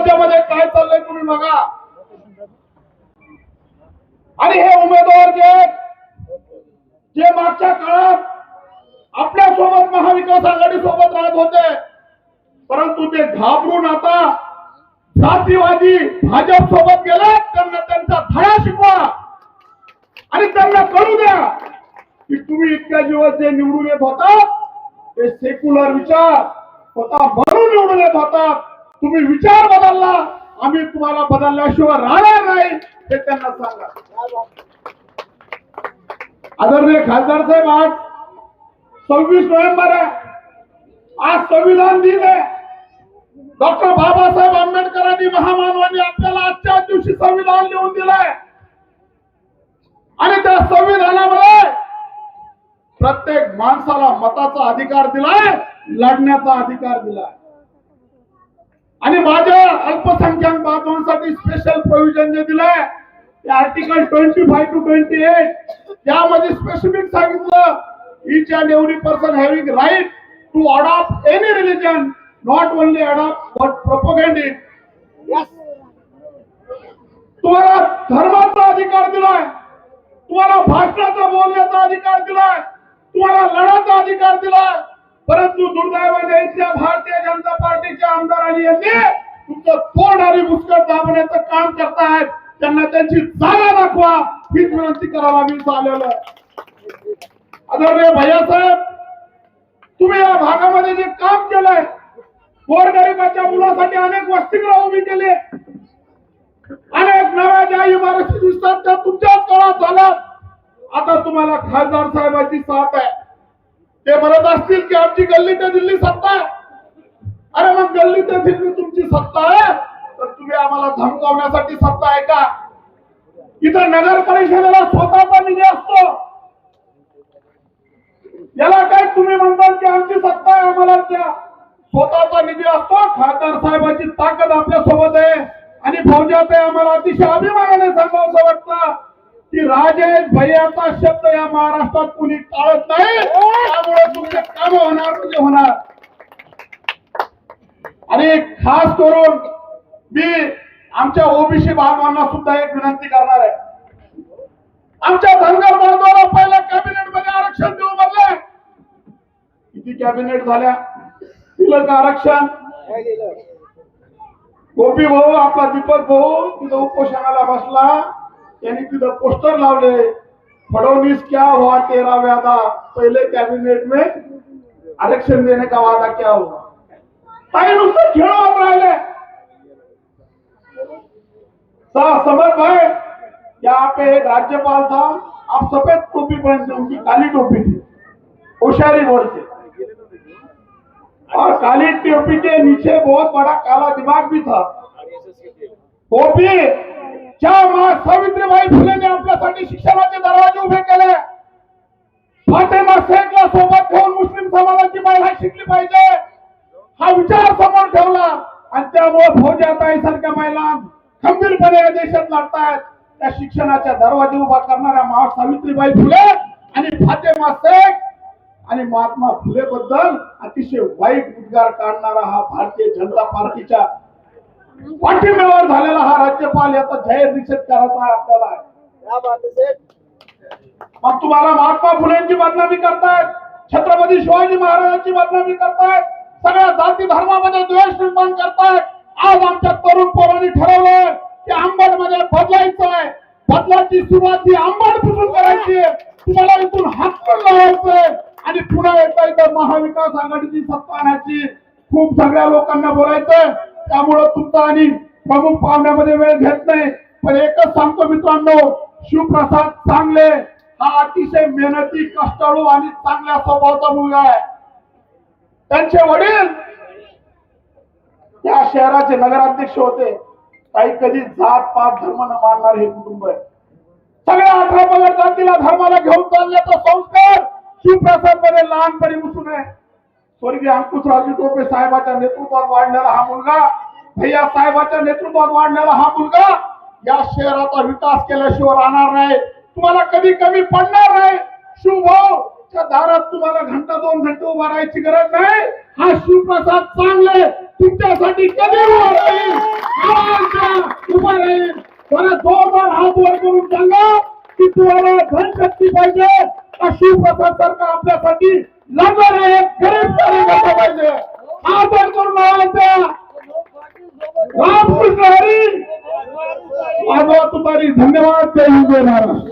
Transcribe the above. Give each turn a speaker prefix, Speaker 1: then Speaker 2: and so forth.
Speaker 1: राज्यामध्ये काय चाललंय तुम्ही बघा. आणि हे उमेदवार जे जे मागच्या काळात आपल्यासोबत महाविकास आघाडी सोबत राहत होते परंतु ते घाबरून आता जातीवादी भाजप सोबत गेले त्यांना त्यांचा धडा शिकवा. आणि त्यांना कळू द्या की तुम्ही इतक्या दिवस जे निवडून येत होता ते सेक्युलर विचार स्वतः म्हणून निवडून येत होतात. तुम्ही विचार बदलला आम्ही तुम्हाला बदलल्याशिवाय राहणार नाही हे त्यांना सांगा. आदरणीय खासदार साहेब आज सव्वीस नोव्हेंबर आहे. आज संविधान दिन आहे. डॉक्टर बाबासाहेब आंबेडकरांनी महामानवांनी आपल्याला आजच्या दिवशी संविधान लिहून दिलंय. आणि त्या संविधानामध्ये प्रत्येक माणसाला मताचा अधिकार दिलाय लढण्याचा अधिकार दिलाय. आणि माझ्या अल्पसंख्याक बांधवांसाठी स्पेशल प्रोव्हिजन जे दिलंय ते article twenty five to twenty eight त्यामध्ये स्पेसिफिक सांगितलं each and every person having right to adopt any religion not only adopt but propagate it तुम्हाला धर्माचा अधिकार दिलाय. तुम्हाला भाषणाचा बोलण्याचा अधिकार दिलाय. तुम्हाला लढाचा अधिकार दिलाय. परंतु दुर्दैवाने इथल्या भारतीय जनता पार्टीच्या आमदारांनी यांनी तुमचं तोंड आणि मुस्कट दाबण्याचं काम करतायत. त्यांना त्यांची जागा दाखवा. ही विनंती करावा मी इथं आदरणीय भैयासाहेब तुम्ही या भागामध्ये जे काम केलंय गोरगरिबाच्या मुलासाठी अनेक वसतिगृह उभी केले. अनेक नव्या ज्या इमारती दिसतात त्या तुमच्याच काळात झाल्या आता तुम्हाला खासदार साहेबांची साथ आहे. ते म्हणत असतील की आमची गल्ली ते दिल्ली सत्ता अरे मग गल्ली ते दिल्ली तुमची सत्ता आहे? तर तुम्ही आम्हाला धमकावण्यासाठी सत्ता आहे का? इथं नगर परिषदेला स्वतःचा निधी असतो. याला काय तुम्ही म्हणतात की आमची सत्ता आहे आम्हाला द्या. स्वतःचा निधी असतो. खासदार साहेबांची ताकद आपल्यासोबत आहे. आणि फौजात आहे आम्हाला अतिशय राजेश भैयाचा शब्द या महाराष्ट्रात कुणी टाळत नाही. त्यामुळे तुमचे काम होणार म्हणजे होणार. आणि खास करून मी आमच्या ओबीसी बांधवांना सुद्धा एक विनंती करणार आहे. आमच्या धनगर बांधवाला पहिल्या कॅबिनेटमध्ये आरक्षण देऊ म्हणले. किती कॅबिनेट झाल्या? दिलं का आरक्षण. गोपी भाऊ आपला दीपक भाऊ तिथं उपोषणाला बसला. त्यांनी तिथं पोस्टर लावले. फडणवीस क्या हुआ तेरा वादा पहले कैबिनेट में आरक्षण देने का वादा क्या हुआ? ताई नुसतं खेळवत राहिले. सा- समर भाई यहाँ पे एक राज्यपाल था। आप सफेद टोपी पहनते हो उनकी काली टोपी थी? होशियारी बोलते और काली टोपी के नीचे बहुत बड़ा काला दिमाग भी था। टोपी ज्या मा सावित्रीबाई फुलेने आपल्यासाठी शिक्षणाचे दरवाजे उभे केले फातेमा शेखला सोबत घेऊन मुस्लिम समाजाची महिला शिकली पाहिजे. हा विचार समोर ठेवला. आणि त्यामुळे फौजाताई सारख्या महिला खंबीरपणे या देशात लढतायत. त्या शिक्षणाच्या दरवाजे उभा करणाऱ्या महा सावित्रीबाई फुले आणि फातेमा शेख आणि महात्मा फुले बद्दल अतिशय वाईट उद्गार काढणारा हा भारतीय जनता पार्टीच्या पाठिंब्यावर झालेला हा राज्यपाल याचा जाहीर निषेध करायचा आहे आपल्याला. मग तुम्हाला महात्मा फुलेंची बदनामी करतायत छत्रपती शिवाजी महाराजांची बदनामी करतायत सगळ्या जाती धर्मामध्ये द्वेष निर्माण करतायत. आज आमच्या तरुण पोरांनी ठरवलंय की आंबडमध्ये बदलायचं आहे बदलाची सुरुवात ही आंबडपासून करायची आहे. तुम्हाला इथून हात पण लावायचंय. आणि पुन्हा एकदा इथं महाविकास आघाडीची सत्ता आणण्याची खूप सगळ्या लोकांना बोलायचंय. त्यामुळं तुमचा आणि प्रमुख पाहुण्यामध्ये वेळ घेत नाही. पण एकच सांगतो मित्रांनो शिवप्रसाद चांगले हा अतिशय मेहनती कष्टाळू आणि चांगल्या स्वभावाचा मुलगा आहे. त्यांचे वडील या शहराचे नगराध्यक्ष होते. काही कधी जात पात धर्म न मानणार हे कुटुंब आहे. सगळ्या अठरा पगार जातीला धर्माला घेऊन चालल्याचा संस्कार शिवप्रसादमध्ये लहानपणी घुसून आहे. स्वर्गीय अंकुशराजी टोपे साहेबाच्या नेतृत्वात वाढलेला हा मुलगा भैया साहेबाच्या नेतृत्वात वाढलेला हा मुलगा या शहराचा विकास केल्याशिवाय राहणार नाही. तुम्हाला कधी कमी पडणार नाही. शिवभाऊ दारात तुम्हाला घंटा दोन घंटे उभा राहायची गरज नाही. हा शिवप्रसाद चांगले तुमच्यासाठी कधी उभा राहील राहील जोरदार हात वर करून सांगा की तुम्हाला धनशक्ती पाहिजे हा शिवप्रसाद सरकार आपल्यासाठी ಇವತ್ತೇ ಹಿಂದೆ ಮಹಾರಾಷ್ಟ್ರ